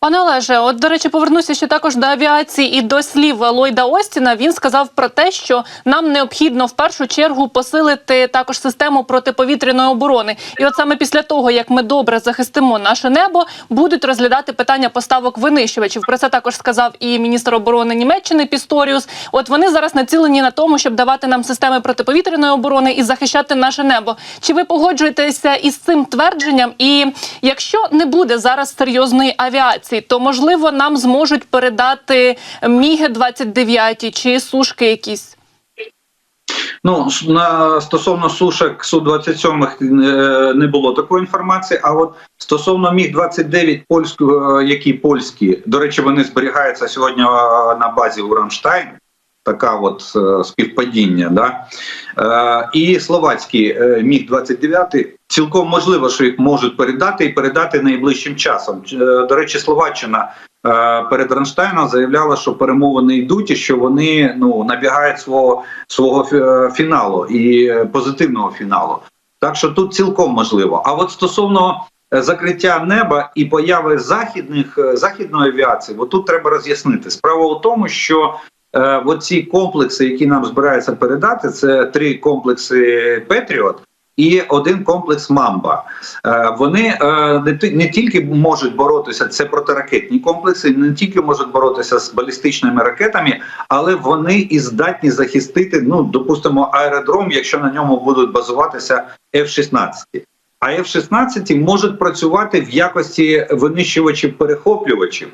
Пане Олеже, от до речі, повернуся ще також до авіації і до слів Ллойда Остіна. Він сказав про те, що нам необхідно в першу чергу посилити також систему протиповітряної оборони. І от саме після того, як ми добре захистимо наше небо, будуть розглядати питання поставок винищувачів. Про це також сказав і міністр оборони Німеччини Пісторіус. От вони зараз націлені на тому, щоб давати нам системи протиповітряної оборони і захищати наше небо. Чи ви погоджуєтеся із цим твердженням? І якщо не буде зараз серйозної авіації, то можливо нам зможуть передати міги 29 чи сушки якісь. Ну на стосовно сушок су 27 е, не було такої інформації. А от стосовно міг 29 польського, які польські, до речі, вони зберігаються сьогодні е, на базі у Рамштайн. Така от е, співпадіння, да е, і словацькі е, міг 29 цілком можливо, що їх можуть передати і передати найближчим часом. Е, до речі, Словаччина е, перед Рамштайном заявляла, що перемовини йдуть і що вони ну набігають свого свого фіналу і е, позитивного фіналу. Так що тут цілком можливо. А от стосовно е, закриття неба і появи західних е, західної авіації, от тут треба роз'яснити. Справа у тому, що е, оці комплекси, які нам збираються передати, це три комплекси Петріот. І один комплекс Мамба. Е, Вони е, не тільки можуть боротися, це протиракетні комплекси, не тільки можуть боротися з балістичними ракетами, але вони і здатні захистити, ну допустимо, аеродром, якщо на ньому будуть базуватися F-16. А F-16 можуть працювати в якості винищувачів-перехоплювачів е,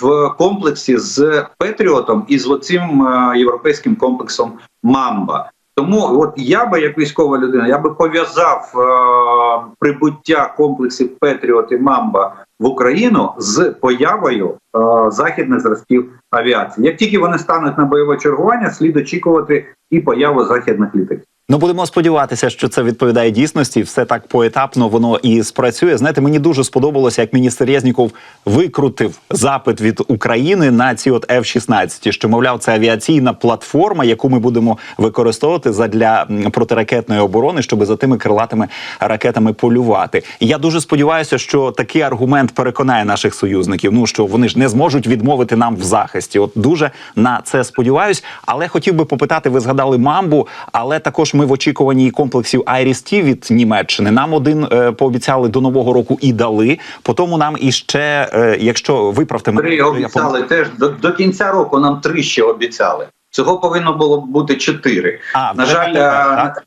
в комплексі з Петріотом і з оцим європейським комплексом Мамба. Тому от я би як військова людина, я би пов'язав е, прибуття комплексів Петріот і Мамба в Україну з появою е, західних зразків авіації. Як тільки вони стануть на бойове чергування, слід очікувати і появу західних літаків. Ну будемо сподіватися, що це відповідає дійсності. Все так поетапно воно і спрацює. Знаєте, мені дуже сподобалося, як міністр Резніков викрутив запит від України на ці от F-16, що мовляв, це авіаційна платформа, яку ми будемо використовувати задля протиракетної оборони, щоб за тими крилатими ракетами полювати. І я дуже сподіваюся, що такий аргумент переконає наших союзників. Ну що вони ж не зможуть відмовити нам в захисті. От дуже на це сподіваюсь. Але хотів би попитати, ви згадали мамбу, але також ми в очікуванні комплексів Айріс-Ті від Німеччини. Нам один е, пообіцяли до нового року і дали. Потім нам іще, е, якщо виправте мене, Три якщо я теж до, до кінця року. Нам три ще обіцяли. Цього повинно було бути чотири. А, на жаль, тепер, а, так?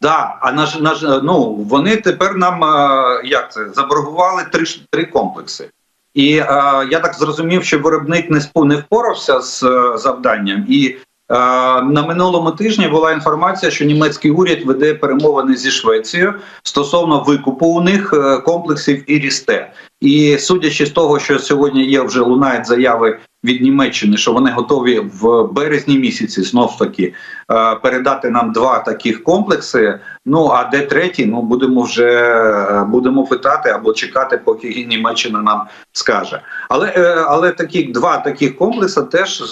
да, а на, на ну вони тепер нам а, як це заборгували три три комплекси. І е, я так зрозумів, що виробник не не впорався з е, завданням. І е, на минулому тижні була інформація, що німецький уряд веде перемовини зі Швецією стосовно викупу у них комплексів комплексів Ірісте. І судячи з того, що сьогодні є вже лунають заяви від Німеччини, що вони готові в березні місяці знов таки е, передати нам два таких комплекси. Ну а де третій? Ну будемо вже е, будемо питати або чекати, поки Німеччина нам скаже. Але е, але такі два таких комплекси теж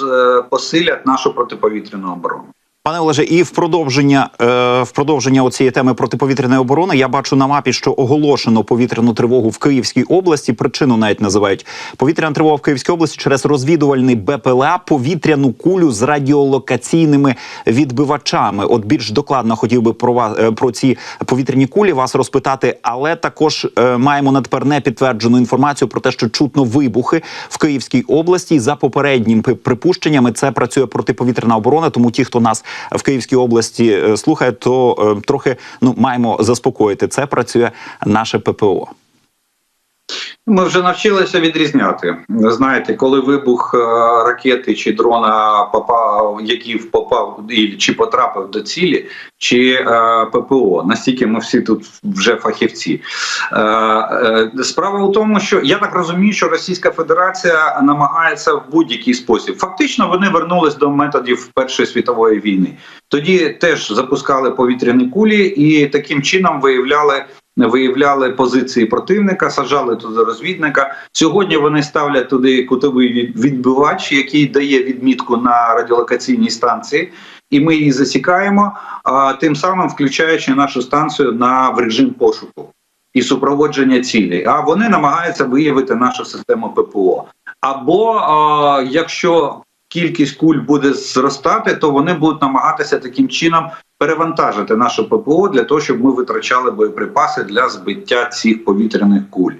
посилять нашу протиповітряну оборону. Пане Олеже, і в продовження е, в продовження цієї теми протиповітряної оборони я бачу на мапі, що оголошено повітряну тривогу в Київській області. Причину навіть називають повітряна тривога в Київській області через розвідувальний БПЛА, повітряну кулю з радіолокаційними відбивачами. От більш докладно хотів би про вас е, про ці повітряні кулі вас розпитати, але також е, маємо на тепер непідтверджену інформацію про те, що чутно вибухи в Київській області. За попередніми припущеннями, це працює протиповітряна оборона. Тому ті, хто нас в Київській області е, слухає, то е, трохи ну маємо заспокоїти. Це працює наше ППО. Ми вже навчилися відрізняти. Знаєте, коли вибух е, ракети чи дрона попав, який попав і чи потрапив до цілі, чи е, ППО. Настільки ми всі тут вже фахівці. Е, справа у тому, що я так розумію, що Російська Федерація намагається в будь-який спосіб. Фактично, вони вернулись до методів Першої світової війни. Тоді теж запускали повітряні кулі і таким чином виявляли виявляли позиції противника, саджали туди розвідника. Сьогодні вони ставлять туди кутовий від- відбивач, який дає відмітку на радіолокаційній станції. і ми її засікаємо, тим самим включаючи нашу станцію на в режим пошуку і супроводження цілей. А вони намагаються виявити нашу систему ППО. Або а, якщо кількість куль буде зростати, то вони будуть намагатися таким чином перевантажити нашу ППО для того, щоб ми витрачали боєприпаси для збиття цих повітряних куль.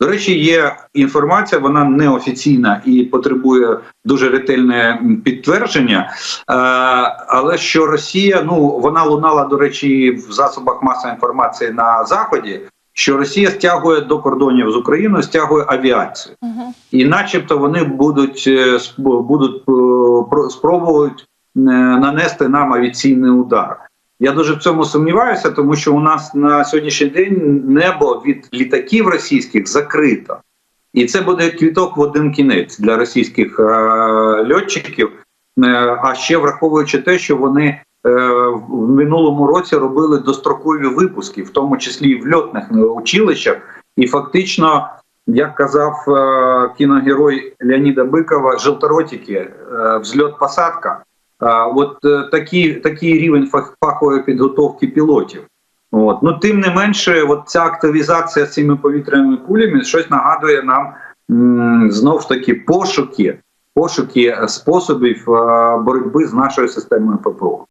До речі, є інформація, вона неофіційна і потребує дуже ретельне підтвердження. Е, але що Росія, ну вона лунала, до речі, в засобах масової інформації на заході. Що Росія стягує до кордонів з Україною, стягує авіацію, Угу. і, начебто, вони будуть е, будуть е, е, нанести нам авіаційний удар. Я дуже в цьому сумніваюся, тому що у нас на сьогоднішній день небо від літаків російських закрито, і це буде квіток в один кінець для російських е, льотчиків. Е, а ще враховуючи те, що вони е, в минулому році робили дострокові випуски, в тому числі і в льотних е, училищах, і фактично, як казав е, кіногерой Леоніда Бикова, желторотики, е, взльот посадка. А, от е, такий, такий рівень фахової підготовки пілотів. От. Ну, тим не менше, от ця активізація з цими повітряними кулями щось нагадує нам м, знов ж таки пошуки, пошуки способів боротьби з нашою системою ППО.